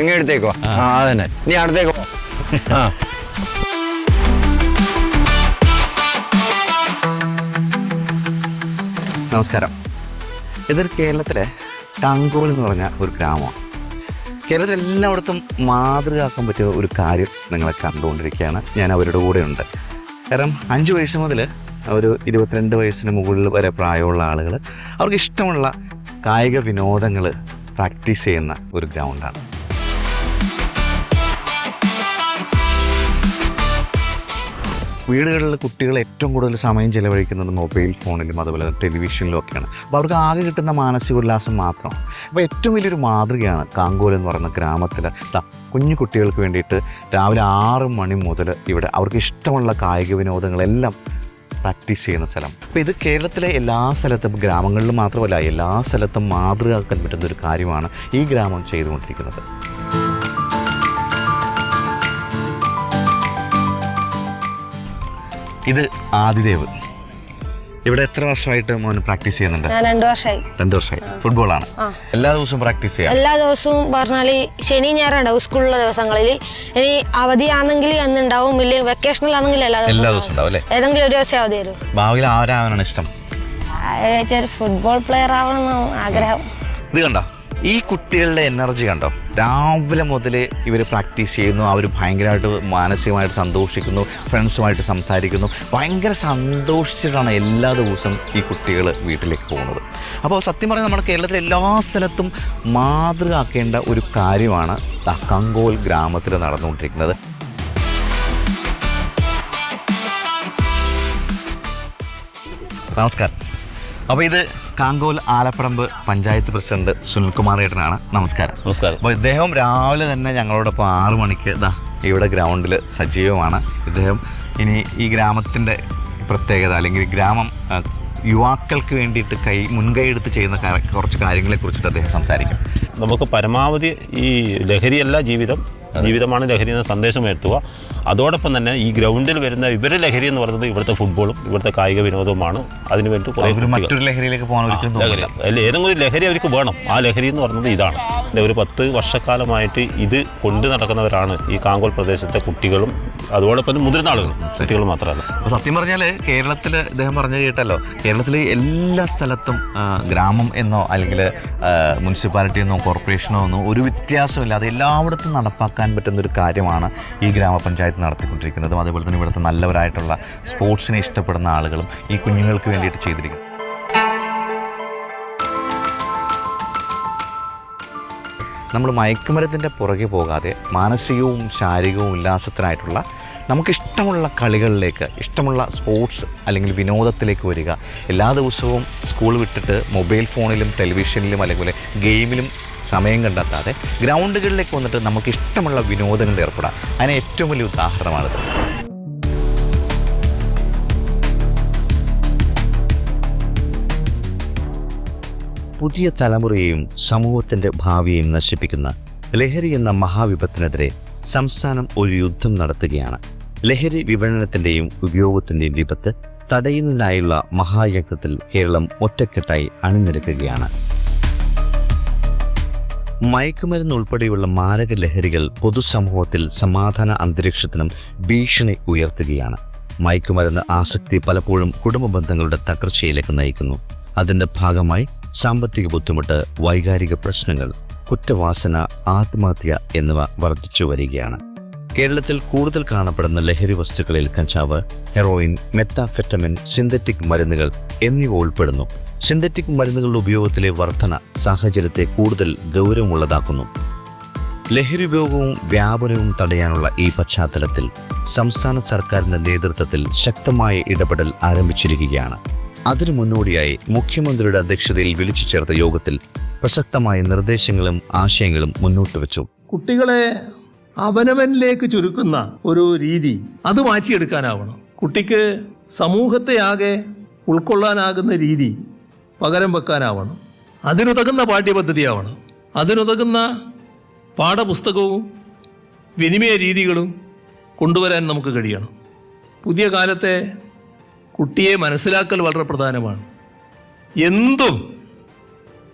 നിങ്ങൾ എടുത്തേക്കോ? ആ. അതന്നെ. നീ അടുത്തേക്കോ ആ. നമസ്കാരം. ഇതൊരു കേരളത്തിലെ ടങ്കോൾ എന്ന് പറഞ്ഞ ഒരു ഗ്രാമമാണ്. കേരളത്തിൽ എല്ലായിടത്തും മാതൃകയാക്കാൻ പറ്റിയ ഒരു കാര്യം നിങ്ങളെ കണ്ടുകൊണ്ടിരിക്കുകയാണ്. ഞാൻ അവരുടെ കൂടെ ഉണ്ട്. കാരണം അഞ്ച് വയസ്സ് മുതൽ ഒരു ഇരുപത്തിരണ്ട് വയസ്സിന് മുകളിൽ വരെ പ്രായമുള്ള ആളുകൾ അവർക്ക് ഇഷ്ടമുള്ള കായിക വിനോദങ്ങൾ പ്രാക്ടീസ് ചെയ്യുന്ന ഒരു ഗ്രൗണ്ടാണ്. വീടുകളിൽ കുട്ടികൾ ഏറ്റവും കൂടുതൽ സമയം ചിലവഴിക്കുന്നത് മൊബൈൽ ഫോണിലും അതുപോലെ ടെലിവിഷനിലും ഒക്കെയാണ്. അപ്പോൾ അവർക്ക് ആകെ കിട്ടുന്ന മാനസിക ഉല്ലാസം മാത്രം അപ്പോൾ ഏറ്റവും വലിയൊരു മാതൃകയാണ് കാങ്കോൽ എന്ന് പറയുന്ന ഗ്രാമത്തിൽ കുഞ്ഞു കുട്ടികൾക്ക് വേണ്ടിയിട്ട് രാവിലെ ആറ് മണി മുതൽ ഇവിടെ അവർക്ക് ഇഷ്ടമുള്ള കായിക വിനോദങ്ങളെല്ലാം പ്രാക്ടീസ് ചെയ്യുന്ന സ്ഥലം. അപ്പോൾ ഇത് കേരളത്തിലെ എല്ലാ സ്ഥലത്തും ഗ്രാമങ്ങളിലും മാത്രമല്ല എല്ലാ സ്ഥലത്തും മാതൃകയാക്കാൻ പറ്റുന്ന ഒരു കാര്യമാണ് ഈ ഗ്രാമം ചെയ്തുകൊണ്ടിരിക്കുന്നത്. ഇത് ആദിദേവ്. ഇവിടെ എത്ര വർഷമായിട്ട് മോൻ പ്രാക്ടീസ് ചെയ്യുന്നുണ്ട്? ഞാൻ രണ്ടു വർഷമായി രണ്ടു വർഷമായി ഫുട്ബോൾ ആണ് എല്ലാ ദിവസവും പ്രാക്ടീസ് ചെയ്യാം? എല്ലാ ദിവസവും പറഞ്ഞാൽ ശനി ഞായർ ഉണ്ടാവും സ്കൂളിലെ ദിവസങ്ങളിൽ ഇനി അവധിയാണെങ്കിൽ അന്നുണ്ടാവും ഇല്ലെങ്കിൽ വെക്കേഷനിൽ ആണെങ്കിൽ എല്ലാ ദിവസവും എല്ലാ ഉണ്ടാവും. ദിവസവും ഉണ്ടാവും അല്ലേ? ഏതെങ്കിലും ഒരു ദിവസം അവധി വരും. ഭാവിയിൽ ആരാവാനാണ് ഇഷ്ടം? ഫുട്ബോൾ പ്ലെയർ ആവണമെന്ന് ആഗ്രഹം. ഇത് കണ്ടോ? ഈ കുട്ടികളുടെ എനർജി കണ്ടോ? രാവിലെ മുതൽ ഇവർ പ്രാക്ടീസ് ചെയ്യുന്നു. അവർ ഭയങ്കരമായിട്ട് മാനസികമായിട്ട് സന്തോഷിക്കുന്നു. ഫ്രണ്ട്സുമായിട്ട് സംസാരിക്കുന്നു. ഭയങ്കര സന്തോഷിച്ചിട്ടാണ് എല്ലാ ദിവസവും ഈ കുട്ടികൾ വീട്ടിലേക്ക് പോകുന്നത്. അപ്പോൾ സത്യം പറഞ്ഞാൽ നമ്മുടെ കേരളത്തിലെ എല്ലാ സ്ഥലത്തും മാതൃകയാക്കേണ്ട ഒരു കാര്യമാണ് തക്കങ്കോൽ കങ്കോൽ ഗ്രാമത്തിൽ നടന്നുകൊണ്ടിരിക്കുന്നത്. നമസ്കാരം. അപ്പോൾ ഇത് കാങ്കോൽ ആലപ്പറമ്പ് പഞ്ചായത്ത് പ്രസിഡന്റ് സുനിൽകുമാർ ഏട്ടനാണ്. നമസ്കാരം. നമസ്കാരം. അപ്പോൾ ഇദ്ദേഹം രാവിലെ തന്നെ ഞങ്ങളോടൊപ്പം ആറു മണിക്ക് ഇതാ ഇവിടെ ഗ്രൗണ്ടിൽ സജീവമാണ്. ഇദ്ദേഹം ഇനി ഈ ഗ്രാമത്തിന്റെ പ്രത്യേകത അല്ലെങ്കിൽ ഗ്രാമം യുവാക്കൾക്ക് വേണ്ടിയിട്ട് കൈ മുൻകൈ എടുത്ത് ചെയ്യുന്ന കുറച്ച് കാര്യങ്ങളെ കുറിച്ചിട്ട് അദ്ദേഹം സംസാരിക്കും. നമുക്ക് പരമാവധി ഈ ലഹരിയല്ല ജീവിതം ജീവിതമാണ് ലഹരി എന്ന സന്ദേശം ഉയർത്തുക. അതോടൊപ്പം തന്നെ ഈ ഗ്രൗണ്ടിൽ വരുന്ന ഇവരെ ലഹരി എന്ന് പറയുന്നത് ഇവിടുത്തെ ഫുട്ബോളും ഇവിടുത്തെ കായിക വിനോദവുമാണ്. കുറേ ഒരു കുട്ടികൾ മറ്റൊരു ലഹരിയിലേക്ക് പോകാൻ ലഹരി. ഏതെങ്കിലും ഒരു ലഹരി അവർക്ക് വേണം. ആ ലഹരി എന്ന് പറയുന്നത് ഇതാണ്. ഇതിന്റെ ഒരു പത്ത് വർഷക്കാലമായിട്ട് ഇത് കൊണ്ടു നടക്കുന്നവരാണ് ഈ കാങ്കോൾ പ്രദേശത്തെ കുട്ടികളും അതോടൊപ്പം മുതിർന്ന ആളുകളും കുട്ടികൾ മാത്രമല്ല. സത്യം പറഞ്ഞാൽ കേരളത്തിൽ ഇദ്ദേഹം പറഞ്ഞു കേട്ടല്ലോ. കേരളത്തിലെ എല്ലാ സ്ഥലത്തും ഗ്രാമം എന്നോ അല്ലെങ്കിൽ മുനിസിപ്പാലിറ്റി എന്നോ കോർപ്പറേഷനോ എന്നോ ഒരു വ്യത്യാസമില്ലാതെ എല്ലായിടത്തും നടപ്പാക്കാൻ പറ്റുന്ന ഒരു കാര്യമാണ് ഈ ഗ്രാമപഞ്ചായത്ത് നടത്തിക്കൊണ്ടിരിക്കുന്നതും. അതേപോലെ തന്നെ ഇവിടുത്തെ നല്ലവരായിട്ടുള്ള സ്പോർട്സിനെ ഇഷ്ടപ്പെടുന്ന ആളുകളും ഈ കുഞ്ഞുങ്ങൾക്ക് വേണ്ടിയിട്ട് ചെയ്തിരിക്കുന്നത് നമ്മൾ മയക്കുമരത്തിന്റെ പുറകെ പോകാതെ മാനസികവും ശാരീരികവും ഉല്ലാസത്തിനായിട്ടുള്ള നമുക്കിഷ്ടമുള്ള കളികളിലേക്ക് ഇഷ്ടമുള്ള സ്പോർട്സ് അല്ലെങ്കിൽ വിനോദത്തിലേക്ക് വരിക. എല്ലാ ദിവസവും സ്കൂൾ വിട്ടിട്ട് മൊബൈൽ ഫോണിലും ടെലിവിഷനിലും അല്ലെങ്കിൽ ഗെയിമിലും സമയം കണ്ടെത്താതെ ഗ്രൗണ്ടുകളിലേക്ക് വന്നിട്ട് നമുക്ക് ഇഷ്ടമുള്ള വിനോദങ്ങളിൽ ഏർപ്പെടാം. അതിന് ഏറ്റവും വലിയ ഉദാഹരണമാണിത് പുതിയ തലമുറയെയും സമൂഹത്തിന്റെ ഭാവിയെയും നശിപ്പിക്കുന്ന ലഹരി എന്ന മഹാവിപത്തിനെതിരെ സംസ്ഥാനം ഒരു യുദ്ധം നടത്തുകയാണ്. ലഹരി വിപണനത്തിന്റെയും ഉപയോഗത്തിന്റെയും വിപത്ത് തടയുന്നതിനായുള്ള മഹായജ്ഞത്തിൽ കേരളം ഒറ്റക്കെട്ടായി അണിനിരക്കുകയാണ്. മയക്കുമരുന്ന് ഉൾപ്പെടെയുള്ള മാരക ലഹരികൾ പൊതുസമൂഹത്തിൽ സമാധാന അന്തരീക്ഷത്തിനും ഭീഷണി ഉയർത്തുകയാണ്. മയക്കുമരുന്ന് ആസക്തി പലപ്പോഴും കുടുംബ ബന്ധങ്ങളുടെ തകർച്ചയിലേക്ക് നയിക്കുന്നു. അതിന്റെ ഭാഗമായി സാമ്പത്തിക ബുദ്ധിമുട്ട് വൈകാരിക പ്രശ്നങ്ങൾ കുറ്റവാസന ആത്മഹത്യ എന്നിവ വർദ്ധിച്ചു വരികയാണ്. കേരളത്തിൽ കൂടുതൽ കാണപ്പെടുന്ന ലഹരി വസ്തുക്കളിൽ കഞ്ചാവ് ഹെറോയിൻ മെത്താഫെറ്റമിൻ സിന്തറ്റിക് മരുന്നുകൾ എന്നിവ ഉൾപ്പെടുന്നു. സിന്തറ്റിക് മരുന്നുകളുടെ ഉപയോഗത്തിലെ വർധന സാഹചര്യത്തെ കൂടുതൽ ഗൗരവമുള്ളതാക്കുന്നു. ലഹരി ഉപയോഗവും വ്യാപനവും തടയാനുള്ള ഈ പശ്ചാത്തലത്തിൽ സംസ്ഥാന സർക്കാരിന്റെ നേതൃത്വത്തിൽ ശക്തമായ ഇടപെടൽ ആരംഭിച്ചിരിക്കുകയാണ്. അതിനു മുന്നോടിയായി മുഖ്യമന്ത്രിയുടെ അധ്യക്ഷതയിൽ വിളിച്ചു ചേർത്ത യോഗത്തിൽ പ്രസക്തമായ നിർദ്ദേശങ്ങളും ആശയങ്ങളും മുന്നോട്ട് വെച്ചു. കുട്ടികളെ അവനവനിലേക്ക് ചുരുക്കുന്ന ഒരു രീതി അത് മാറ്റിയെടുക്കാനാവണം. കുട്ടിക്ക് സമൂഹത്തെ ആകെ ഉൾക്കൊള്ളാനാകുന്ന രീതി പകരം വെക്കാനാവണം. അതിനുതകുന്ന പാഠ്യപദ്ധതിയാവണം. അതിനുതകുന്ന പാഠപുസ്തകവും വിനിമയ രീതികളും കൊണ്ടുവരാൻ നമുക്ക് കഴിയണം. പുതിയ കാലത്തെ കുട്ടിയെ മനസ്സിലാക്കൽ വളരെ പ്രധാനമാണ്. എന്തും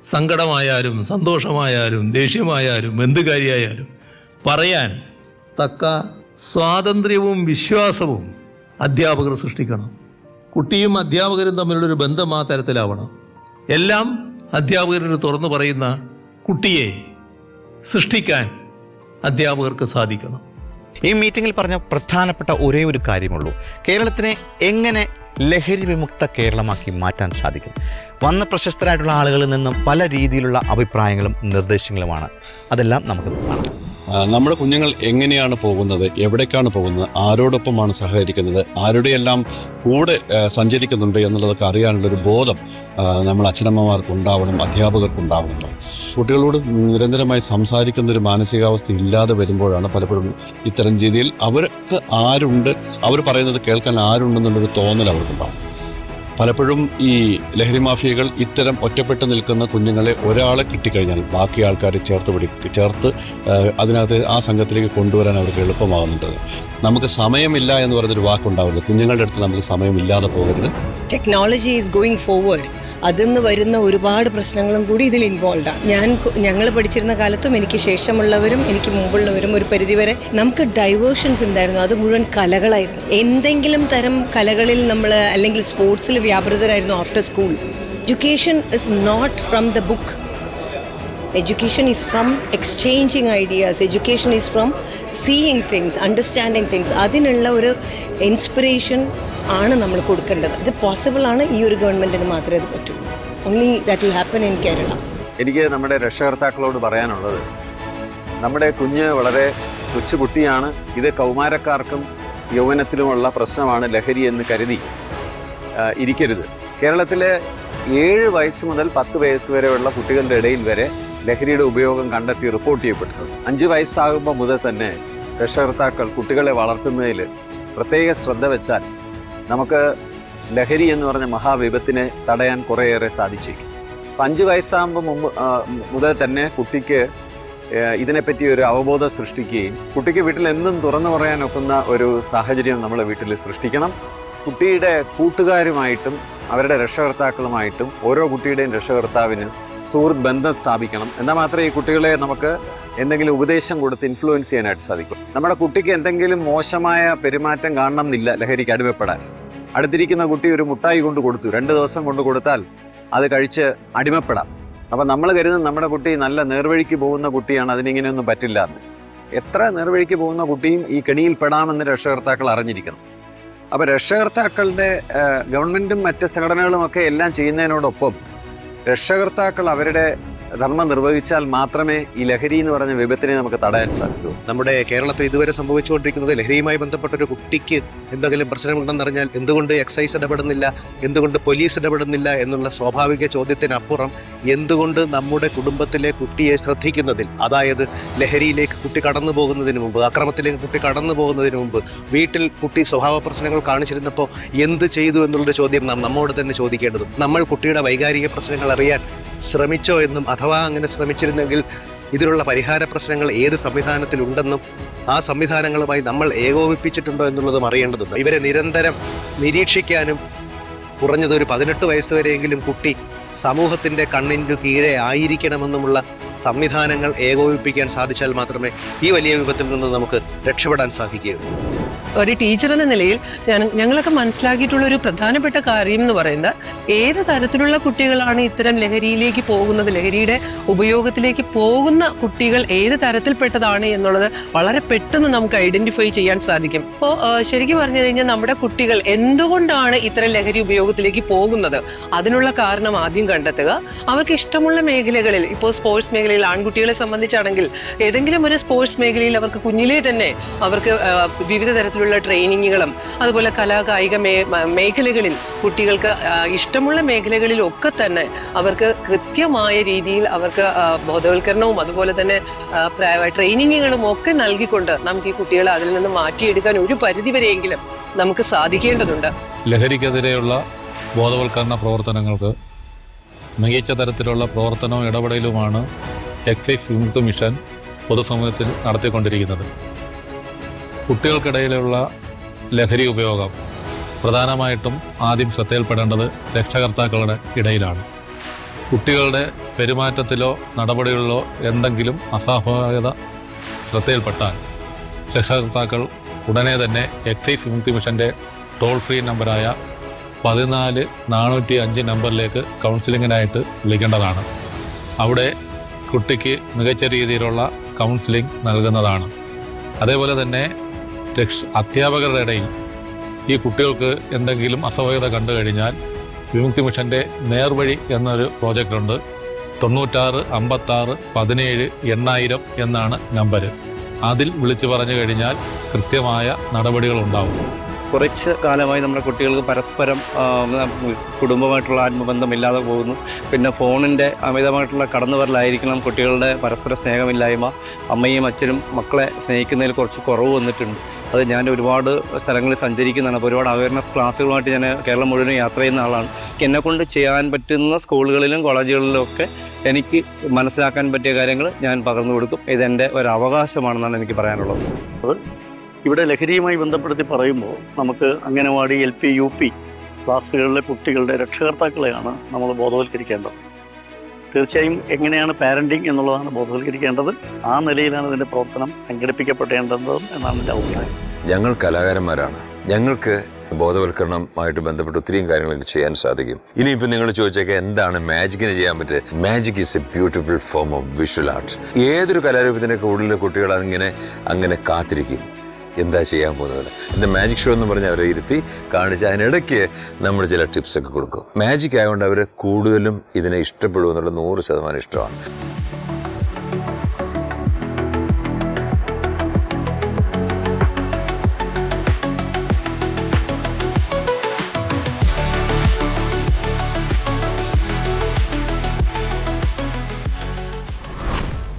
സങ്കടമായാലും സന്തോഷമായാലും ദേഷ്യമായാലും എന്ത് പറയാൻ തക്ക സ്വാതന്ത്ര്യവും വിശ്വാസവും അധ്യാപകർ സൃഷ്ടിക്കണം. കുട്ടിയും അധ്യാപകരും തമ്മിലുള്ളൊരു ബന്ധം ആ തരത്തിലാവണം. എല്ലാം അധ്യാപകരോട് തുറന്നു പറയുന്ന കുട്ടിയെ സൃഷ്ടിക്കാൻ അധ്യാപകർക്ക് സാധിക്കണം. ഈ മീറ്റിംഗിൽ പറഞ്ഞ പ്രധാനപ്പെട്ട ഒരേ ഒരു കാര്യമുള്ളൂ. കേരളത്തിനെ എങ്ങനെ ലഹരി വിമുക്ത കേരളമാക്കി മാറ്റാൻ സാധിക്കും. വന്ന പ്രശസ്തരായിട്ടുള്ള ആളുകളിൽ നിന്നും പല രീതിയിലുള്ള അഭിപ്രായങ്ങളും നിർദ്ദേശങ്ങളുമാണ്. അതെല്ലാം നമുക്ക് നമ്മുടെ കുഞ്ഞുങ്ങൾ എങ്ങനെയാണ് പോകുന്നത്? എവിടേക്കാണ് പോകുന്നത്? ആരോടൊപ്പമാണ് സഹകരിക്കുന്നത്? ആരുടെയെല്ലാം കൂടെ സഞ്ചരിക്കുന്നുണ്ട് എന്നുള്ളതൊക്കെ അറിയാനുള്ളൊരു ബോധം നമ്മൾ അച്ഛനമ്മമാർക്ക് ഉണ്ടാവണം അധ്യാപകർക്ക് ഉണ്ടാവണം. കുട്ടികളോട് നിരന്തരമായി സംസാരിക്കുന്ന ഒരു മാനസികാവസ്ഥ ഇല്ലാതെ വരുമ്പോഴാണ് പലപ്പോഴും ഇത്തരം രീതിയിൽ അവർക്ക് ആരുണ്ട് അവർ പറയുന്നത് കേൾക്കാൻ ആരുണ്ടെന്നുള്ളൊരു തോന്നൽ അവർക്കുണ്ടാവും പലപ്പോഴും ഈ ലഹരി മാഫിയകൾ ഇത്തരം ഒറ്റപ്പെട്ട് നിൽക്കുന്ന കുഞ്ഞുങ്ങളെ ഒരാളെ കിട്ടിക്കഴിഞ്ഞാൽ ബാക്കി ആൾക്കാരെ ചേർത്ത് പിടി ചേർത്ത് അതിനകത്ത് ആ സംഘത്തിലേക്ക് കൊണ്ടുവരാൻ അവർക്ക് എളുപ്പമാകുന്നുണ്ട്. നമുക്ക് സമയമില്ല എന്ന് പറഞ്ഞൊരു വാക്കുണ്ടാവരുത്. കുഞ്ഞുങ്ങളുടെ അടുത്ത് നമുക്ക് സമയമില്ലാതെ പോകരുത്. ടെക്നോളജി ഈസ് ഗോയിങ് ഫോർവേഡ് അതിൽ നിന്ന് വരുന്ന ഒരുപാട് പ്രശ്നങ്ങളും കൂടി ഇതിൽ ഇൻവോൾവ് ആണ് ഞാൻ ഞങ്ങൾ പഠിച്ചിരുന്ന കാലത്തും എനിക്ക് ശേഷമുള്ളവരും എനിക്ക് മുമ്പുള്ളവരും ഒരു പരിധിവരെ നമുക്ക് ഡൈവേർഷൻസ് ഉണ്ടായിരുന്നു. അത് മുഴുവൻ കലകളായിരുന്നു. എന്തെങ്കിലും തരം കലകളിൽ നമ്മൾ അല്ലെങ്കിൽ സ്പോർട്സിൽ വ്യാപൃതരായിരുന്നു after school education is not from the book education is from exchanging ideas education is from seeing things understanding things അതിനുള്ള ഒരു ഇൻസ്പിറേഷൻ ആണ് നമ്മൾ കൊടുക്കേണ്ടത്. ഇത് പോസിബിൾ ആണ് ഈ ഒരു ഗവൺമെന്റിന് മാത്രമേ ഇത് പറ്റുള്ളൂ only that will happen in Kerala എനിക്ക് നമ്മുടെ രക്ഷകർത്താക്കളോട് പറയാനുള്ളത് നമ്മുടെ കുഞ്ഞ് വളരെ കൊച്ചു കുട്ടിയാണ് ഇത് കൗമാരക്കാർക്കും യൗവനത്തിലുമുള്ള പ്രശ്നമാണ് ലഹരി എന്ന് കരുതി ഇരിക്കരുത്. കേരളത്തിലെ ഏഴ് വയസ്സ് മുതൽ പത്ത് വയസ്സ് വരെയുള്ള കുട്ടികളുടെ ഇടയിൽ വരെ ലഹരിയുടെ ഉപയോഗം കണ്ടെത്തി റിപ്പോർട്ട് ചെയ്യപ്പെട്ടിട്ടുണ്ട്. അഞ്ച് വയസ്സാകുമ്പോൾ മുതൽ തന്നെ രക്ഷകർത്താക്കൾ കുട്ടികളെ വളർത്തുന്നതിൽ പ്രത്യേക ശ്രദ്ധ വെച്ചാൽ നമുക്ക് ലഹരി എന്ന് പറഞ്ഞ മഹാവിപത്തിനെ തടയാൻ കുറേയേറെ സാധിച്ചേക്കും. അപ്പം അഞ്ച് വയസ്സാകുമ്പോൾ മുമ്പ് മുതൽ തന്നെ കുട്ടിക്ക് ഇതിനെപ്പറ്റി ഒരു അവബോധം സൃഷ്ടിക്കുകയും കുട്ടിക്ക് വീട്ടിൽ എന്നും തുറന്നു പറയാൻ ഒക്കുന്ന ഒരു സാഹചര്യം നമ്മൾ വീട്ടിൽ സൃഷ്ടിക്കണം. കുട്ടിയുടെ കൂട്ടുകാരുമായിട്ടും അവരുടെ രക്ഷകർത്താക്കളുമായിട്ടും ഓരോ കുട്ടിയുടെയും രക്ഷകർത്താവിന് സുഹൃത്ത് ബന്ധം സ്ഥാപിക്കണം. എന്നാൽ മാത്രമേ ഈ കുട്ടികളെ നമുക്ക് എന്തെങ്കിലും ഉപദേശം കൊടുത്ത് ഇൻഫ്ലുവൻസ് ചെയ്യാനായിട്ട് സാധിക്കും. നമ്മുടെ കുട്ടിക്ക് എന്തെങ്കിലും മോശമായ പെരുമാറ്റം കാണണം എന്നില്ല ലഹരിക്ക് അടിമപ്പെടാൻ. അടുത്തിരിക്കുന്ന കുട്ടി ഒരു മുട്ടായി കൊണ്ട് കൊടുത്തു. രണ്ട് ദിവസം കൊണ്ട് കൊടുത്താൽ അത് കഴിച്ച് അടിമപ്പെടാം. അപ്പം നമ്മൾ കരുതുന്ന നമ്മുടെ കുട്ടി നല്ല നേർവഴിക്ക് പോകുന്ന കുട്ടിയാണ് അതിനിങ്ങനെയൊന്നും പറ്റില്ല എന്ന്. എത്ര നേർവഴിക്ക് പോകുന്ന കുട്ടിയും ഈ കെണിയിൽ പെടാമെന്ന് രക്ഷകർത്താക്കൾ അറിഞ്ഞിരിക്കണം. അപ്പോൾ രക്ഷകർത്താക്കളുടെ ഗവൺമെന്റും മറ്റ് സംഘടനകളും ഒക്കെ എല്ലാം ചെയ്യുന്നതിനോടൊപ്പം രക്ഷകർത്താക്കൾ അവരുടെ ധർമ്മം നിർവഹിച്ചാൽ മാത്രമേ ഈ ലഹരി എന്ന് പറഞ്ഞ വിപത്തിനെ നമുക്ക് തടയാൻ സാധിക്കൂ. നമ്മുടെ കേരളത്തിൽ ഇതുവരെ സംഭവിച്ചുകൊണ്ടിരിക്കുന്നത് ലഹരിയുമായി ബന്ധപ്പെട്ട ഒരു കുട്ടിക്ക് എന്തെങ്കിലും പ്രശ്നമുണ്ടെന്നറിഞ്ഞാൽ എന്തുകൊണ്ട് എക്സൈസ് ഇടപെടുന്നില്ല എന്തുകൊണ്ട് പോലീസ് ഇടപെടുന്നില്ല എന്നുള്ള സ്വാഭാവിക ചോദ്യത്തിനപ്പുറം എന്തുകൊണ്ട് നമ്മുടെ കുടുംബത്തിലെ കുട്ടിയെ ശ്രദ്ധിക്കുന്നതിൽ അതായത് ലഹരിയിലേക്ക് കുട്ടി കടന്നു പോകുന്നതിന് മുമ്പ് അക്രമത്തിലേക്ക് കുട്ടി കടന്നു പോകുന്നതിന് മുമ്പ് വീട്ടിൽ കുട്ടി സ്വഭാവ പ്രശ്നങ്ങൾ കാണിച്ചിരുന്നപ്പോൾ എന്ത് ചെയ്തു എന്നുള്ളൊരു ചോദ്യം നാം നമ്മോട് തന്നെ ചോദിക്കേണ്ടതും നമ്മൾ കുട്ടിയുടെ വൈകാരിക പ്രശ്നങ്ങൾ അറിയാൻ ശ്രമിച്ചോ എന്നും അഥവാ അങ്ങനെ ശ്രമിച്ചിരുന്നെങ്കിൽ ഇതിനുള്ള പരിഹാര പ്രശ്നങ്ങൾ ഏത് സംവിധാനത്തിലുണ്ടെന്നും ആ സംവിധാനങ്ങളുമായി നമ്മൾ ഏകോപിപ്പിച്ചിട്ടുണ്ടോ എന്നുള്ളതും അറിയേണ്ടതുണ്ട്. ഇവരെ നിരന്തരം നിരീക്ഷിക്കാനും കുറഞ്ഞത് ഒരു പതിനെട്ട് വയസ്സുവരെയെങ്കിലും കുട്ടി സമൂഹത്തിന്റെ കണ്ണിന്റെ കീഴെ ആയിരിക്കണമെന്നുമുള്ള സംവിധാനങ്ങൾ ഏകോപിപ്പിക്കാൻ സാധിച്ചാൽ മാത്രമേ ഈ വലിയ വിപത്തിൽ നിന്ന് നമുക്ക് രക്ഷപ്പെടാൻ സാധിക്കുകയുള്ളൂ. ഒരു ടീച്ചർ എന്ന നിലയിൽ ഞങ്ങളൊക്കെ മനസ്സിലാക്കിയിട്ടുള്ള ഒരു പ്രധാനപ്പെട്ട കാര്യം എന്ന് പറയുന്നത് ഏത് തരത്തിലുള്ള കുട്ടികളാണ് ഇത്തരം ലഹരിയിലേക്ക് പോകുന്നത് ലഹരിയുടെ ഉപയോഗത്തിലേക്ക് പോകുന്ന കുട്ടികൾ ഏത് തരത്തിൽപ്പെട്ടതാണ് എന്നുള്ളത് വളരെ പെട്ടെന്ന് നമുക്ക് ഐഡന്റിഫൈ ചെയ്യാൻ സാധിക്കും. അപ്പോൾ ശരിക്കും പറഞ്ഞു കഴിഞ്ഞാൽ നമ്മുടെ കുട്ടികൾ എന്തുകൊണ്ടാണ് ഇത്തരം ലഹരി ഉപയോഗത്തിലേക്ക് പോകുന്നത്? അതിനുള്ള കാരണം ആദ്യം കണ്ടെത്തുക. അവർക്ക് ഇഷ്ടമുള്ള മേഖലകളിൽ ഇപ്പോൾ സ്പോർട്സ് മേഖലയിൽ ആൺകുട്ടികളെ സംബന്ധിച്ചാണെങ്കിൽ ഏതെങ്കിലും ഒരു സ്പോർട്സ് മേഖലയിൽ അവർക്ക് കുഞ്ഞിലേ തന്നെ അവർക്ക് വിവിധ തരത്തിലുള്ള ട്രെയിനിങ്ങുകളും അതുപോലെ കലാകായിക മേഖലകളിൽ കുട്ടികൾക്ക് ഇഷ്ടമുള്ള ഇഷ്ടമുള്ള മേഖലകളിലൊക്കെ തന്നെ അവർക്ക് കൃത്യമായ രീതിയിൽ അവർക്ക് ബോധവൽക്കരണവും അതുപോലെ തന്നെ ട്രെയിനിങ്ങുകളും ഒക്കെ നൽകിക്കൊണ്ട് നമുക്ക് ഈ കുട്ടികളെ അതിൽ നിന്ന് മാറ്റിയെടുക്കാൻ ഒരു പരിധിവരെയെങ്കിലും നമുക്ക് സാധിക്കേണ്ടതുണ്ട്. ലഹരിക്കെതിരെയുള്ള ബോധവൽക്കരണ പ്രവർത്തനങ്ങൾക്ക് മികച്ച തരത്തിലുള്ള പ്രവർത്തനവും ഇടപെടലുമാണ് എക്സൈസ് വിമുക്ത മിഷൻ പൊതുസമൂഹത്തിൽ നടത്തിക്കൊണ്ടിരിക്കുന്നത്. കുട്ടികൾക്കിടയിലുള്ള ലഹരി ഉപയോഗം പ്രധാനമായിട്ടും ആദ്യം ശ്രദ്ധയിൽപ്പെടേണ്ടത് രക്ഷകർത്താക്കളുടെ ഇടയിലാണ്. കുട്ടികളുടെ പെരുമാറ്റത്തിലോ നടപടികളിലോ എന്തെങ്കിലും അസ്വാഭാവികത ശ്രദ്ധയിൽപ്പെട്ടാൽ രക്ഷകർത്താക്കൾ ഉടനെ തന്നെ എക്സൈസ് വിമുക്തി മിഷന്റെ ടോൾ ഫ്രീ നമ്പറായ പതിനാല് നാനൂറ്റി അഞ്ച് നമ്പറിലേക്ക് കൗൺസിലിങ്ങിനായിട്ട് വിളിക്കേണ്ടതാണ്. അവിടെ കുട്ടിക്ക് മികച്ച രീതിയിലുള്ള കൗൺസിലിംഗ് നൽകുന്നതാണ്. അതേപോലെ തന്നെ രക്ഷ അധ്യാപകരുടെ ഇടയിൽ ഈ കുട്ടികൾക്ക് എന്തെങ്കിലും അസ്വാഭാവികത കണ്ടു കഴിഞ്ഞാൽ വിമുക്തി മിഷന്റെ നേർവഴി എന്നൊരു പ്രോജക്റ്റുണ്ട് തൊണ്ണൂറ്റാറ് അമ്പത്താറ് പതിനേഴ് എണ്ണായിരം എന്നാണ് നമ്പർ അതിൽ വിളിച്ചു പറഞ്ഞു കഴിഞ്ഞാൽ കൃത്യമായ നടപടികളുണ്ടാവും. കുറച്ച് കാലമായി നമ്മുടെ കുട്ടികൾക്ക് പരസ്പരം കുടുംബമായിട്ടുള്ള ആത്മബന്ധമില്ലാതെ പോകുന്നു. പിന്നെ ഫോണിന്റെ അമിതമായിട്ടുള്ള കടന്നുവരലായിരിക്കണം കുട്ടികളുടെ പരസ്പര സ്നേഹമില്ലായ്മ. അമ്മയും അച്ഛനും മക്കളെ സ്നേഹിക്കുന്നതിൽ കുറച്ച് കുറവ് വന്നിട്ടുണ്ട്. അത് ഞാൻ ഒരുപാട് സ്ഥലങ്ങളിൽ സഞ്ചരിക്കുന്നതാണ്. അപ്പോൾ ഒരുപാട് അവയർനെസ് ക്ലാസ്സുകളുമായിട്ട് ഞാൻ കേരളം മുഴുവൻ യാത്ര ചെയ്യുന്ന ആളാണ്. എന്നെക്കൊണ്ട് ചെയ്യാൻ പറ്റുന്ന സ്കൂളുകളിലും കോളേജുകളിലും ഒക്കെ എനിക്ക് മനസ്സിലാക്കാൻ പറ്റിയ കാര്യങ്ങൾ ഞാൻ പകർന്നു കൊടുക്കും. ഇതെന്റെ ഒരു അവകാശമാണെന്നാണ് എനിക്ക് പറയാനുള്ളത്. ഇവിടെ ലഹരിയുമായി ബന്ധപ്പെടുത്തി പറയുമ്പോൾ നമുക്ക് anganwadi L P U P ക്ലാസ്സുകളിലെ കുട്ടികളുടെ രക്ഷകർത്താക്കളെയാണ് നമ്മൾ ബോധവൽക്കരിക്കേണ്ടത്. തീർച്ചയായും എങ്ങനെയാണ് പാരന്റിങ് എന്നുള്ളതാണ് ബോധവൽക്കരിക്കേണ്ടത്. ആ നിലയിലാണ് ഇതിന്റെ പ്രവർത്തനം സംഘടിപ്പിക്കപ്പെടേണ്ടത് എന്നാണ് എന്റെ അഭിപ്രായം. ഞങ്ങൾ കലാകാരന്മാരാണ്. ഞങ്ങൾക്ക് ബോധവൽക്കരണമായിട്ട് ബന്ധപ്പെട്ട് ഒത്തിരിയും കാര്യങ്ങൾ ചെയ്യാൻ സാധിക്കും. ഇനിയിപ്പോൾ നിങ്ങൾ ചോദിച്ചേക്കാം എന്താണ് മാജിക്കിന് ചെയ്യാൻ പറ്റുക magic is a beautiful form of visual art ഏതൊരു കലാരൂപത്തിന്റെ ഉള്ളിലെ കുട്ടികൾ അങ്ങനെ അങ്ങനെ കാത്തിരിക്കും. എന്താ ചെയ്യാൻ പോകുന്നത്? എന്റെ മാജിക് ഷോ എന്ന് പറഞ്ഞ് അവരെ ഇരുത്തി കാണിച്ച് അതിനിടയ്ക്ക് നമ്മൾ ചില ടിപ്സ് ഒക്കെ കൊടുക്കും. മാജിക് ആയതുകൊണ്ട് അവർ കൂടുതലും ഇതിനെ ഇഷ്ടപ്പെടും എന്നുള്ള നൂറ് ശതമാനം ഇഷ്ടമാണ്.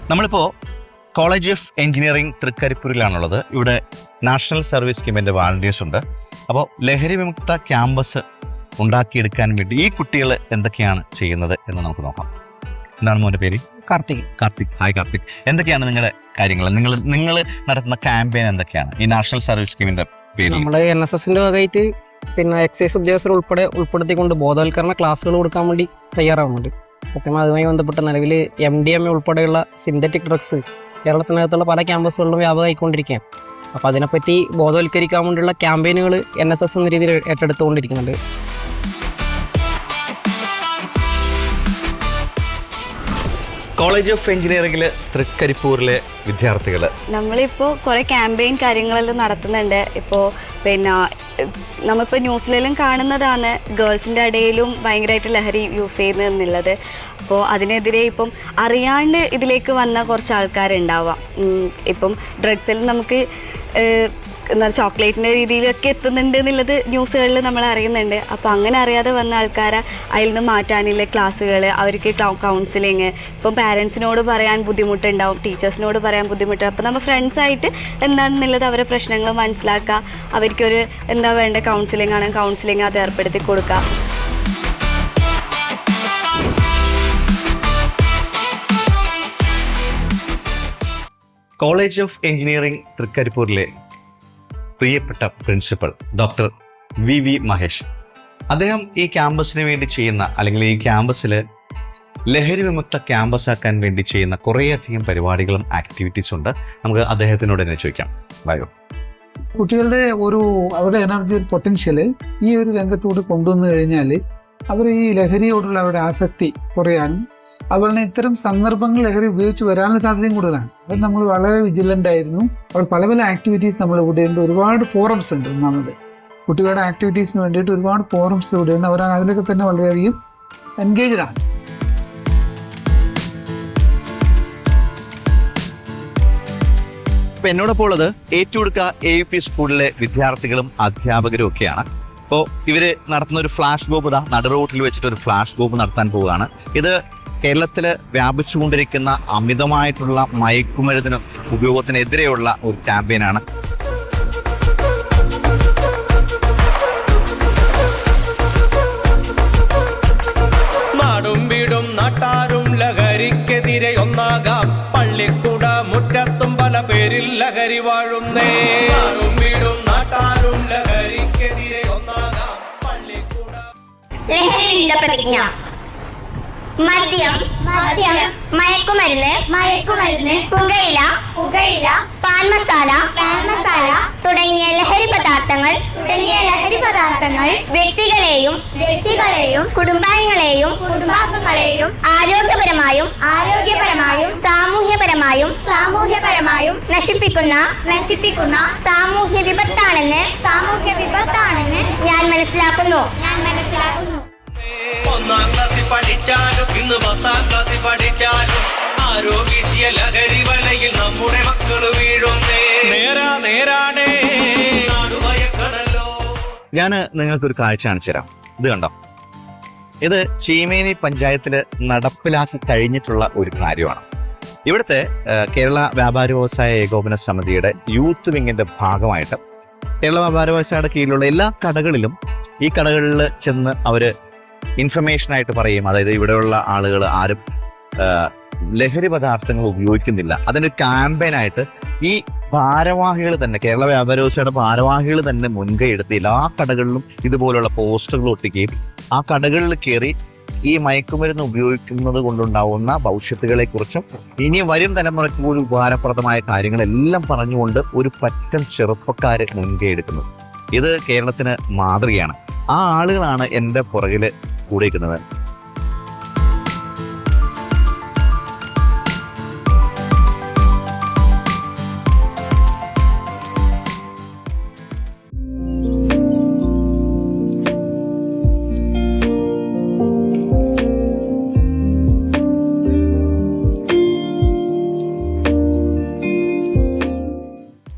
നമ്മളിപ്പോൾ കോളേജ് ഓഫ് എഞ്ചിനീയറിംഗ് തൃക്കരിപ്പൂരിലാണുള്ളത്. ഇവിടെ നാഷണൽ സർവീസ് സ്കീമിന്റെ വാളണ്ടിയേഴ്സ് ഉണ്ട്. അപ്പോൾ ലഹരി വിമുക്ത ക്യാമ്പസ് ഉണ്ടാക്കിയെടുക്കാൻ വേണ്ടി ഈ കുട്ടികൾ എന്തൊക്കെയാണ് ചെയ്യുന്നത് എന്ന് നമുക്ക് നോക്കാം. എന്താണ് മോന്റെ പേര്? കാർത്തിക്. കാർത്തിക്. ഹായ് കാർത്തിക്. എന്തൊക്കെയാണ് നിങ്ങളുടെ കാര്യങ്ങൾ? നിങ്ങൾ നിങ്ങൾ നടത്തുന്ന ക്യാമ്പയിൻ എന്തൊക്കെയാണ്? ഈ നാഷണൽ സർവീസ് സ്കീമിന്റെ പേര് നമ്മൾ എൻ എസ് എസിന്റെ ഭാഗമായിട്ട് പിന്നെ എക്സൈസ് ഉദ്യോഗസ്ഥർ ഉൾപ്പെടെ ഉൾപ്പെടുത്തിക്കൊണ്ട് ബോധവൽക്കരണ ക്ലാസ്സുകൾ കൊടുക്കാൻ വേണ്ടി തയ്യാറാവുന്നുണ്ട്. സത്യം അതുമായി ബന്ധപ്പെട്ട നിലവിൽ എം ഡി എം എ ഉൾപ്പെടെയുള്ള സിന്തറ്റിക് ഡ്രഗ്സ് കേരളത്തിനകത്തുള്ള പല ക്യാമ്പസുകളിലും വ്യാപകമായിക്കൊണ്ടിരിക്കുകയാണ്. അപ്പോൾ അതിനെപ്പറ്റി ബോധവൽക്കരിക്കാൻ വേണ്ടിയുള്ള ക്യാമ്പയിനുകൾ എൻ എസ് എസ് എന്ന രീതിയിൽ ഏറ്റെടുത്തുകൊണ്ടിരിക്കുന്നുണ്ട്. കോളേജ് ഓഫ് എഞ്ചിനീയറിംഗിൽ തൃക്കരിപ്പൂരിലെ വിദ്യാർത്ഥികൾ നമ്മളിപ്പോൾ കുറേ ക്യാമ്പയിൻ കാര്യങ്ങളെല്ലാം നടത്തുന്നുണ്ട്. ഇപ്പോൾ പിന്നെ നമ്മളിപ്പോൾ ന്യൂസിലെല്ലാം കാണുന്നതാണ് ഗേൾസിന്റെ ഇടയിലും ഭയങ്കരമായിട്ട് ലഹരി യൂസ് ചെയ്യുന്നത് എന്നുള്ളത് അപ്പോൾ അതിനെതിരെ ഇപ്പം അറിയാണ്ട് ഇതിലേക്ക് വന്ന കുറച്ച് ആൾക്കാരുണ്ടാവാം ഇപ്പം ഡ്രഗ്സിൽ നമുക്ക് എന്താ ചോക്ലേറ്റിന്റെ രീതിയിലൊക്കെ എത്തുന്നുണ്ട് എന്നുള്ളത് ന്യൂസുകളിൽ നമ്മൾ അറിയുന്നുണ്ട്. അപ്പോൾ അങ്ങനെ അറിയാതെ വന്ന ആൾക്കാരെ അതിൽ നിന്ന് മാറ്റാനുള്ള ക്ലാസ്സുകൾ അവർക്ക് കൗൺസിലിങ് ഇപ്പം പാരൻസിനോട് പറയാൻ ബുദ്ധിമുട്ടുണ്ടാവും ടീച്ചേഴ്സിനോട് പറയാൻ ബുദ്ധിമുട്ട്. അപ്പോൾ നമ്മൾ ഫ്രണ്ട്സായിട്ട് എന്താണെന്നുള്ളത് അവരെ പ്രശ്നങ്ങൾ മനസ്സിലാക്കുക. അവർക്കൊരു എന്താ വേണ്ട കൗൺസിലിംഗ് ആണ്. കൗൺസിലിംഗ് അത് ഏർപ്പെടുത്തി കൊടുക്കുക. കോളേജ് ഓഫ് എഞ്ചിനീയറിംഗ് തൃക്കരിപ്പൂരിലെ പ്രിയപ്പെട്ട principal doctor V V Mahesh. അദ്ദേഹം ഈ ക്യാമ്പസിന് വേണ്ടി ചെയ്യുന്ന അല്ലെങ്കിൽ ഈ ക്യാമ്പസിൽ ലഹരി വിമുക്ത ക്യാമ്പസ് ആക്കാൻ വേണ്ടി ചെയ്യുന്ന കുറേയധികം പരിപാടികളും ആക്ടിവിറ്റീസും ഉണ്ട്. നമുക്ക് അദ്ദേഹത്തിനോട് തന്നെ ചോദിക്കാം. വായോ. കുട്ടികളുടെ ഒരു അവരുടെ എനർജി പൊട്ടൻഷ്യൽ ഈ ഒരു രംഗത്തോട് കൊണ്ടുവന്നു കഴിഞ്ഞാൽ അവർ ഈ ലഹരിയോടുള്ള അവരുടെ ആസക്തി കുറയാനും അവരുടെ ഇത്തരം സന്ദർഭങ്ങൾ ലഹരി ഉപയോഗിച്ച് വരാനുള്ള സാധ്യതയും കൂടുതലാണ്. അത് നമ്മൾ വളരെ വിജിലന്റ് ആയിരുന്നു. അപ്പോൾ പല പല ആക്ടിവിറ്റീസ് നമ്മൾ ഇവിടെ ഉണ്ട്. ഒരുപാട് ഫോറംസ് ഉണ്ട് ഒന്നാമത്. കുട്ടികളുടെ ആക്ടിവിറ്റീസിന് വേണ്ടിയിട്ട് ഒരുപാട് ഫോറംസ് ഇവിടെ ഉണ്ട്. അവർ അതിലൊക്കെ തന്നെ വളരെയധികം എൻഗേജ്ഡ് ആണ്. ഇപ്പൊ എന്നോടൊപ്പം ഉള്ളത് ഏറ്റുകൊടുക്ക എ യു പി സ്കൂളിലെ വിദ്യാർത്ഥികളും അധ്യാപകരും ഒക്കെയാണ്. അപ്പോൾ ഇവർ നടത്തുന്ന ഒരു ഫ്ലാഷ് ബോബ് ഇതാ. നടുറോട്ടിൽ വെച്ചിട്ട് ഒരു ഫ്ലാഷ് ബോബ് നടത്താൻ പോവുകയാണ്. ഇത് കേരളത്തിൽ വ്യാപിച്ചുകൊണ്ടിരിക്കുന്ന അമിതമായിട്ടുള്ള മയക്കുമരുന്നിനും ഉപയോഗത്തിനെതിരെയുള്ള ഒരു ക്യാമ്പയിനാണ്. നാടും വീടും നാട്ടാരും ലഹരിക്കെതിരെ ഒന്നാകാം. പള്ളിക്കൂട മുറ്റത്തും പല പേരിൽ ലഹരി വാഴുന്നേ. നാടും വീടും നാട്ടാരും ലഹരിക്കെതിരെ ഒന്നാകാം. പള്ളിക്കൂട ലഹരിയുടെ പ്രതിജ്ഞ. മദ്യം മദ്യം മയക്കുമരുന്ന് മയക്കുമരുന്ന് പുകയില പുകയില പാൻ മസാല പാൻ മസാല തുടങ്ങിയ ലഹരി പദാർത്ഥങ്ങൾ തുടങ്ങിയ ലഹരി പദാർത്ഥങ്ങൾ വ്യക്തികളെയും വ്യക്തികളെയും കുടുംബാംഗങ്ങളെയും കുടുംബാംഗങ്ങളെയും ആരോഗ്യപരമായും ആരോഗ്യപരമായും സാമൂഹ്യപരമായും സാമൂഹ്യപരമായും നശിപ്പിക്കുന്ന നശിപ്പിക്കുന്ന സാമൂഹ്യ വിപത്താണെന്ന് സാമൂഹ്യ വിപത്താണെന്ന് ഞാൻ മനസ്സിലാക്കുന്നു. ഞാൻ മനസ്സിലാക്കുന്നു. ഒന്നാം ക്ലാസ്സിൽ പഠിച്ചാലും ഇന്ന് പത്താം ക്ലാസ്സിൽ പഠിച്ചാലും ആരോഗ്യ ലഹരി വലയിൽ നമ്മുടെ മക്കൾ വീഴുന്നേ. നേരാ നേരാടേ ഞാൻ നിങ്ങൾക്കൊരു കാഴ്ച കാണിച്ചു തരാം. ഇത് കണ്ടോ? ഇത് ചീമേനി പഞ്ചായത്തിൽ നടപ്പിലാക്കി കഴിഞ്ഞിട്ടുള്ള ഒരു കാര്യമാണ്. ഇവിടുത്തെ കേരള വ്യാപാര വ്യവസായ ഏകോപന സമിതിയുടെ യൂത്ത് വിങ്ങിന്റെ ഭാഗമായിട്ട് കേരള വ്യാപാര വ്യവസായയുടെ കീഴിലുള്ള എല്ലാ കടകളിലും ഈ കടകളിൽ ചെന്ന് അവർ ഇൻഫർമേഷൻ ആയിട്ട് പറയും. അതായത് ഇവിടെയുള്ള ആളുകൾ ആരും ലഹരി പദാർത്ഥങ്ങൾ ഉപയോഗിക്കുന്നില്ല. അതിന്റെ ക്യാമ്പയിനായിട്ട് ഈ ഭാരവാഹികൾ തന്നെ കേരള വ്യാപാര വ്യവസായയുടെ ഭാരവാഹികൾ തന്നെ മുൻകൈ എടുത്ത് എല്ലാ കടകളിലും ഇതുപോലുള്ള പോസ്റ്ററുകൾ ഒട്ടിക്കുകയും ആ കടകളിൽ കയറി ഈ മയക്കുമരുന്ന് ഉപയോഗിക്കുന്നത് കൊണ്ടുണ്ടാവുന്ന ഭവിഷ്യത്തുകളെ കുറിച്ചും ഇനി വരും തലമുറയ്ക്ക് പോലും ഉപകാരപ്രദമായ കാര്യങ്ങളെല്ലാം പറഞ്ഞുകൊണ്ട് ഒരു പറ്റം ചെറുപ്പക്കാരെ മുൻകൈ എടുക്കുന്നത് ഇത് കേരളത്തിന് മാതൃകയാണ്. ആ ആളുകളാണ് എന്റെ പുറകിൽ കൂടെ നിൽക്കുന്നത്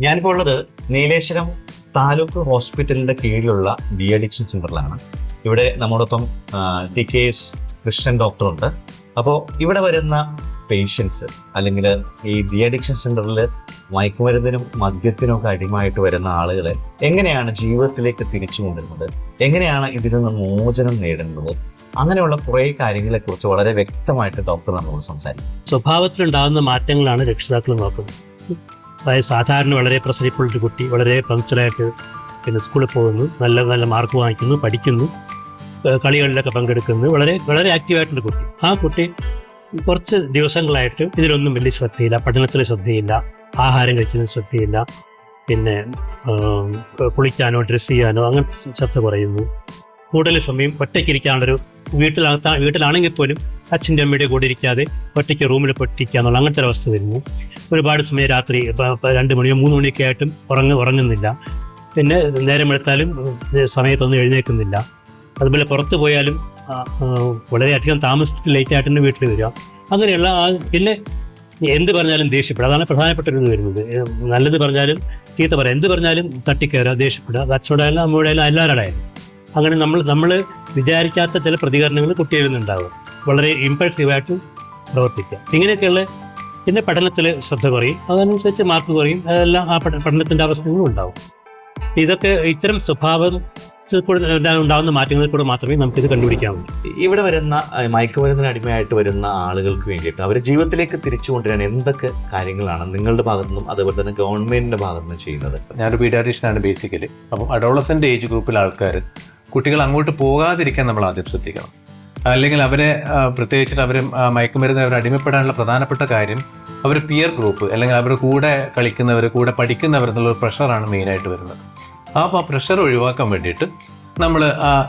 ഞാനിപ്പോൾ ഉള്ളത് നീലേശ്വരം താലൂക്ക് ഹോസ്പിറ്റലിന്റെ കീഴിലുള്ള ഡി അഡിക്ഷൻ സെന്ററിലാണ്. ഇവിടെ നമ്മോടൊപ്പം ടി കെ എസ് ക്രിസ്ത്യൻ ഡോക്ടറുണ്ട്. അപ്പോൾ ഇവിടെ വരുന്ന പേഷ്യൻസ് അല്ലെങ്കിൽ ഈ ഡി അഡിക്ഷൻ സെന്ററിൽ മയക്കുമരുന്നിനും മദ്യത്തിനും ഒക്കെ അടിമായിട്ട് വരുന്ന ആളുകളെ എങ്ങനെയാണ് ജീവിതത്തിലേക്ക് തിരിച്ചു കൊണ്ടുവരുന്നത്? എങ്ങനെയാണ് ഇതിൽ നിന്ന് മോചനം നേടുന്നത്? അങ്ങനെയുള്ള കുറേ കാര്യങ്ങളെക്കുറിച്ച് വളരെ വ്യക്തമായിട്ട് ഡോക്ടർ നമ്മളോട് സംസാരിക്കും. സ്വഭാവത്തിലുണ്ടാകുന്ന മാറ്റങ്ങളാണ് രക്ഷിതാക്കൾ നോക്കുന്നത്. അതായത് സാധാരണ വളരെ പ്രസരിപ്പുള്ളൊരു കുട്ടി വളരെ പങ്ക്ച്വലായിട്ട് പിന്നെ സ്കൂളിൽ പോകുന്നു നല്ല നല്ല മാർക്ക് വാങ്ങിക്കുന്നു പഠിക്കുന്നു കളികളിലൊക്കെ പങ്കെടുക്കുന്നു. വളരെ വളരെ ആക്റ്റീവായിട്ടുള്ള കുട്ടി. ആ കുട്ടി കുറച്ച് ദിവസങ്ങളായിട്ട് ഇതിലൊന്നും വലിയ ശ്രദ്ധയില്ല പഠനത്തിൽ ശ്രദ്ധയില്ല ആഹാരം കഴിക്കുന്നതിൽ ശ്രദ്ധയില്ല പിന്നെ കുളിക്കാനോ ഡ്രസ്സ് ചെയ്യാനോ അങ്ങനെ ശ്രദ്ധ കുറയുന്നു. കൂടുതൽ സമയം ഒറ്റയ്ക്കിരിക്കാനുള്ളൊരു വീട്ടിലകത്താ വീട്ടിലാണെങ്കിൽ പോലും അച്ഛന്റെ അമ്മയുടെ കൂടെ ഇരിക്കാതെ ഒറ്റയ്ക്ക് റൂമിൽ പൊട്ടിക്കുക എന്നുള്ള അങ്ങനത്തെ ഒരു അവസ്ഥ വരുന്നു. ഒരുപാട് സമയം രാത്രി രണ്ട് മണിയോ മൂന്ന് മണിയൊക്കെ ആയിട്ടും ഉറങ്ങ ഉറങ്ങുന്നില്ല. പിന്നെ നേരം എടുത്താലും സമയത്തൊന്നും എഴുന്നേൽക്കുന്നില്ല. അതുപോലെ പുറത്ത് പോയാലും വളരെയധികം താമസിച്ചിട്ട് ലേറ്റ് ആയിട്ട് തന്നെ വീട്ടിൽ വരിക. അങ്ങനെയുള്ള ആ പിന്നെ എന്ത് പറഞ്ഞാലും ദേഷ്യപ്പെടുക. അതാണ് പ്രധാനപ്പെട്ട ഒരു ഇത് വരുന്നത്. നല്ലത് പറഞ്ഞാലും ചീത്ത പറയാം. എന്ത് പറഞ്ഞാലും തട്ടിക്കയറുക ദേഷ്യപ്പെടുക. അച്ഛനോടായാലും അമ്മയോടായാലും എല്ലാവരോടായാലും അങ്ങനെ നമ്മൾ നമ്മൾ വിചാരിക്കാത്ത ചില പ്രതികരണങ്ങൾ കുട്ടികളിൽ നിന്നുണ്ടാകും. വളരെ ഇമ്പൾസീവായിട്ട് പ്രവർത്തിക്കുക. ഇങ്ങനെയൊക്കെയുള്ള പിന്നെ പഠനത്തിൽ ശ്രദ്ധ കുറയും. അതനുസരിച്ച് മാർക്ക് കുറയും. അതെല്ലാം ആ പഠന പഠനത്തിന്റെ അവസ്ഥകളും ഉണ്ടാവും ഇതൊക്കെ ഇത്തരം സ്വഭാവം കൂടെ ഉണ്ടാകുന്ന മാറ്റങ്ങളിൽ കൂടെ മാത്രമേ നമുക്കിത് കണ്ടുപിടിക്കാവൂ ഇവിടെ വരുന്ന മയക്കുമരുന്നിന് അടിമയായിട്ട് വരുന്ന ആളുകൾക്ക് വേണ്ടിയിട്ട് അവരുടെ ജീവിതത്തിലേക്ക് തിരിച്ചു കൊണ്ടുവരാൻ എന്തൊക്കെ കാര്യങ്ങളാണ് നിങ്ങളുടെ ഭാഗത്തു നിന്നും അതുപോലെ തന്നെ ഗവൺമെന്റിന്റെ ഭാഗത്തു നിന്നും ചെയ്യുന്നത്? ഞാനൊരു പീഡിയാട്രീഷ്യനാണ് ബേസിക്കലി അപ്പം അഡോളസെന്റ് ഏജ് ഗ്രൂപ്പിലെ ആൾക്കാർ കുട്ടികൾ അങ്ങോട്ട് പോകാതിരിക്കാൻ നമ്മൾ ആദ്യം ശ്രദ്ധിക്കണം. അല്ലെങ്കിൽ അവരെ പ്രത്യേകിച്ചിട്ട് അവർ മയക്കുമരുന്ന് അവർ അടിമപ്പെടാനുള്ള പ്രധാനപ്പെട്ട കാര്യം അവർ പിയർ ഗ്രൂപ്പ് അല്ലെങ്കിൽ അവരുടെ കൂടെ കളിക്കുന്നവർ കൂടെ പഠിക്കുന്നവർ എന്നുള്ള ഒരു പ്രഷറാണ് മെയിനായിട്ട് വരുന്നത്. അപ്പോൾ ആ പ്രഷർ ഒഴിവാക്കാൻ വേണ്ടിയിട്ട് നമ്മൾ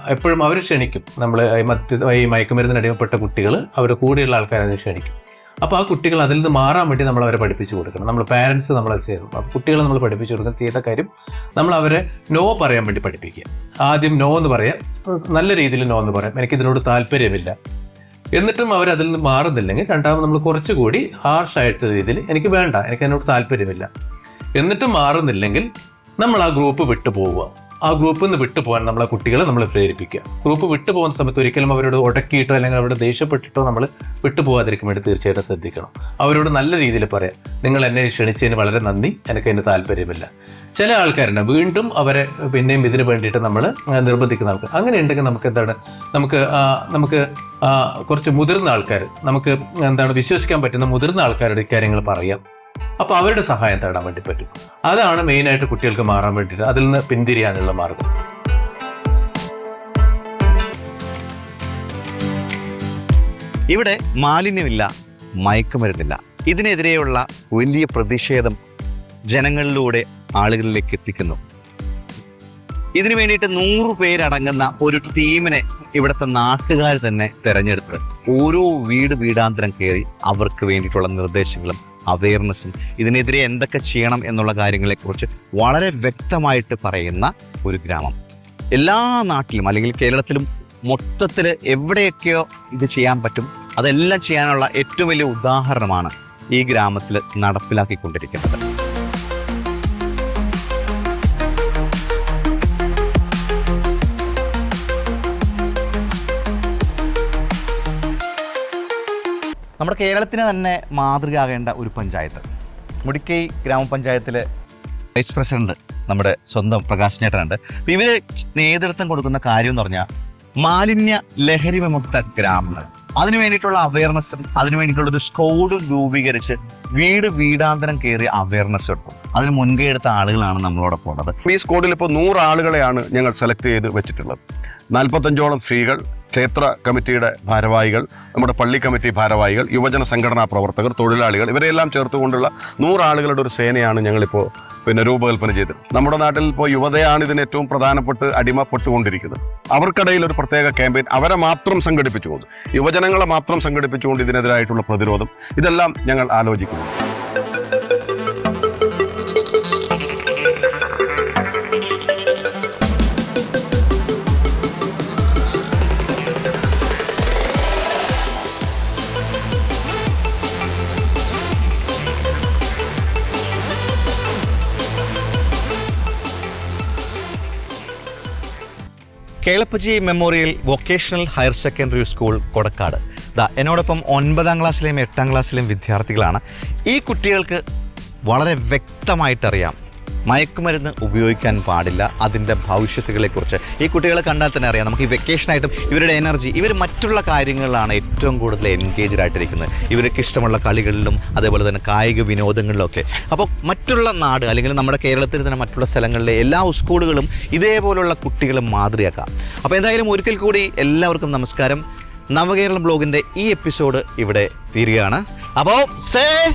എപ്പോഴും അവർ ക്ഷണിക്കും. നമ്മൾ മദ്യ ഈ മയക്കുമരുന്നിന് അടിമപ്പെട്ട കുട്ടികൾ അവരുടെ കൂടെയുള്ള ആൾക്കാരെ ക്ഷണിക്കും. അപ്പോൾ ആ കുട്ടികൾ അതിൽ നിന്ന് മാറാൻ വേണ്ടി നമ്മൾ അവരെ പഠിപ്പിച്ചു കൊടുക്കണം. നമ്മൾ പാരൻസ് നമ്മളെ ചെയ്യണം കുട്ടികളെ നമ്മൾ പഠിപ്പിച്ചു കൊടുക്കണം. ചെയ്ത കാര്യം നമ്മൾ അവരെ നോ പറയാൻ വേണ്ടി പഠിപ്പിക്കുക. ആദ്യം നോ എന്ന് പറയാം. നല്ല രീതിയിൽ നോ എന്ന് പറയാം. എനിക്കിതിനോട് താല്പര്യമില്ല. എന്നിട്ടും അവർ അതിൽ നിന്ന് മാറുന്നില്ലെങ്കിൽ രണ്ടാമത് നമ്മൾ കുറച്ചുകൂടി ഹാർഷായിട്ട് രീതിയിൽ എനിക്ക് വേണ്ട. എനിക്ക് അതിനോട് താല്പര്യമില്ല. എന്നിട്ടും മാറുന്നില്ലെങ്കിൽ നമ്മൾ ആ ഗ്രൂപ്പ് വിട്ടു പോവുക. ആ ഗ്രൂപ്പിൽ നിന്ന് വിട്ടുപോകാൻ നമ്മളെ കുട്ടികളെ നമ്മൾ പ്രേരിപ്പിക്കുക. ഗ്രൂപ്പ് വിട്ടുപോകുന്ന സമയത്ത് ഒരിക്കലും അവരോട് ഉടക്കിയിട്ടോ അല്ലെങ്കിൽ അവരോട് ദേഷ്യപ്പെട്ടിട്ടോ നമ്മൾ വിട്ടുപോകാതിരിക്കും വേണ്ടി തീർച്ചയായിട്ടും ശ്രദ്ധിക്കണം. അവരോട് നല്ല രീതിയിൽ പറയാം. നിങ്ങൾ എന്നെ ക്ഷണിച്ചതിന് വളരെ നന്ദി. എനിക്ക് അതിന് താല്പര്യമില്ല. ചില ആൾക്കാരുണ്ട്. വീണ്ടും അവരെ പിന്നെയും ഇതിന് വേണ്ടിയിട്ട് നമ്മൾ നിർബന്ധിക്കുന്ന ആൾക്കാർ. അങ്ങനെ ഉണ്ടെങ്കിൽ നമുക്ക് എന്താണ്? നമുക്ക് നമുക്ക് കുറച്ച് മുതിർന്ന ആൾക്കാർ നമുക്ക് എന്താണ് വിശ്വസിക്കാൻ പറ്റുന്ന മുതിർന്ന ആൾക്കാരുടെ കാര്യങ്ങൾ പറയാം. അപ്പോൾ അവരുടെ സഹായം തേടാൻ വേണ്ടി പറ്റും. അതാണ് മെയിനായിട്ട് കുട്ടികൾക്ക് മാറാൻ വേണ്ടിയിട്ട് അതിൽ നിന്ന് പിന്തിരിയാനുള്ള മാർഗം. ഇവിടെ മാലിന്യമില്ല മയക്കുമരുന്നില്ല. ഇതിനെതിരെയുള്ള വലിയ പ്രതിഷേധം ജനങ്ങളിലൂടെ ആളുകളിലേക്ക് എത്തിക്കുന്നു. ഇതിനു വേണ്ടിയിട്ട് നൂറ് പേരടങ്ങുന്ന ഒരു ടീമിനെ ഇവിടുത്തെ നാട്ടുകാർ തന്നെ തെരഞ്ഞെടുത്തത്. ഓരോ വീട് വീടാന്തരം കയറി അവർക്ക് വേണ്ടിയിട്ടുള്ള നിർദ്ദേശങ്ങളും അവയർനെസ്സും ഇതിനെതിരെ എന്തൊക്കെ ചെയ്യണം എന്നുള്ള കാര്യങ്ങളെക്കുറിച്ച് വളരെ വ്യക്തമായിട്ട് പറയുന്ന ഒരു ഗ്രാമം. എല്ലാ നാട്ടിലും അല്ലെങ്കിൽ കേരളത്തിലും മൊത്തത്തിൽ എവിടെയൊക്കെയോ ഇത് ചെയ്യാൻ പറ്റും. അതെല്ലാം ചെയ്യാനുള്ള ഏറ്റവും വലിയ ഉദാഹരണമാണ് ഈ ഗ്രാമത്തിൽ നടപ്പിലാക്കിക്കൊണ്ടിരിക്കുന്നത്. നമ്മുടെ കേരളത്തിന് തന്നെ മാതൃകയാകേണ്ട ഒരു പഞ്ചായത്ത്. മുടിക്കൈ ഗ്രാമപഞ്ചായത്തിലെ വൈസ് പ്രസിഡന്റ് നമ്മുടെ സ്വന്തം പ്രകാശ് ചേട്ടനുണ്ട് അപ്പോൾ ഇവർ നേതൃത്വം കൊടുക്കുന്ന കാര്യം എന്ന് പറഞ്ഞാൽ മാലിന്യ ലഹരി വിമുക്ത ഗ്രാമങ്ങൾ. അതിനു വേണ്ടിയിട്ടുള്ള അവയർനെസ്സും അതിനു വേണ്ടിയിട്ടുള്ള ഒരു സ്കോഡും രൂപീകരിച്ച് വീട് വീടാന്തരം കയറി അവയർനെസ് എടുക്കും. അതിന് മുൻകൈ എടുത്ത ആളുകളാണ് നമ്മളോടൊപ്പം ഉള്ളത് ഈ സ്കോഡിൽ ഇപ്പോൾ നൂറ് ആളുകളെയാണ് ഞങ്ങൾ സെലക്ട് ചെയ്ത് വെച്ചിട്ടുള്ളത്. നാൽപ്പത്തഞ്ചോളം സ്ത്രീകൾ ക്ഷേത്ര കമ്മിറ്റിയുടെ ഭാരവാഹികൾ നമ്മുടെ പള്ളി കമ്മിറ്റി ഭാരവാഹികൾ യുവജന സംഘടനാ പ്രവർത്തകർ തൊഴിലാളികൾ ഇവരെല്ലാം ചേർത്തുകൊണ്ടുള്ള നൂറാളുകളുടെ ഒരു സേനയാണ് ഞങ്ങളിപ്പോൾ പിന്നെ രൂപകൽപ്പന ചെയ്തത് നമ്മുടെ നാട്ടിൽ ഇപ്പോൾ യുവതയാണ് ഇതിന് ഏറ്റവും പ്രധാനപ്പെട്ട് അടിമപ്പെട്ടുകൊണ്ടിരിക്കുന്നത്. അവർക്കിടയിൽ ഒരു പ്രത്യേക ക്യാമ്പയിൻ അവരെ മാത്രം സംഘടിപ്പിച്ചുകൊണ്ട് യുവജനങ്ങളെ മാത്രം സംഘടിപ്പിച്ചുകൊണ്ട് ഇതിനെതിരായിട്ടുള്ള പ്രതിരോധം ഇതെല്ലാം ഞങ്ങൾ ആലോചിക്കുന്നു. Kelappaji memorial vocational higher secondary school Kodakkad. ദാ എന്നോടൊപ്പം ഒൻപതാം ക്ലാസ്സിലെയും എട്ടാം ക്ലാസ്സിലെയും വിദ്യാർത്ഥികളാണ്. ഈ കുട്ടികൾക്ക് വളരെ വ്യക്തമായിട്ടറിയാം മയക്കുമരുന്ന് ഉപയോഗിക്കാൻ പാടില്ല അതിന്റെ ഭവിഷ്യത്തുകളെക്കുറിച്ച്. ഈ കുട്ടികളെ കണ്ടാൽ തന്നെ അറിയാം. നമുക്ക് ഈ വെക്കേഷനായിട്ടും ഇവരുടെ എനർജി ഇവർ മറ്റുള്ള കാര്യങ്ങളിലാണ് ഏറ്റവും കൂടുതൽ എൻഗേജ്ഡ് ആയിട്ടിരിക്കുന്നത്. ഇവർക്ക് ഇഷ്ടമുള്ള കളികളിലും അതേപോലെ തന്നെ കായിക വിനോദങ്ങളിലൊക്കെ. അപ്പോൾ മറ്റുള്ള നാട് അല്ലെങ്കിൽ നമ്മുടെ കേരളത്തിൽ തന്നെ മറ്റുള്ള സ്ഥലങ്ങളിലെ എല്ലാ സ്കൂളുകളും ഇതേപോലുള്ള കുട്ടികളെ മാതൃകയാക്കാം. അപ്പോൾ എന്തായാലും ഒരിക്കൽ കൂടി എല്ലാവർക്കും നമസ്കാരം. നവകേരളം ബ്ലോഗിന്റെ ഈ എപ്പിസോഡ് ഇവിടെ തീരുകയാണ്. അപ്പോൾ സേ.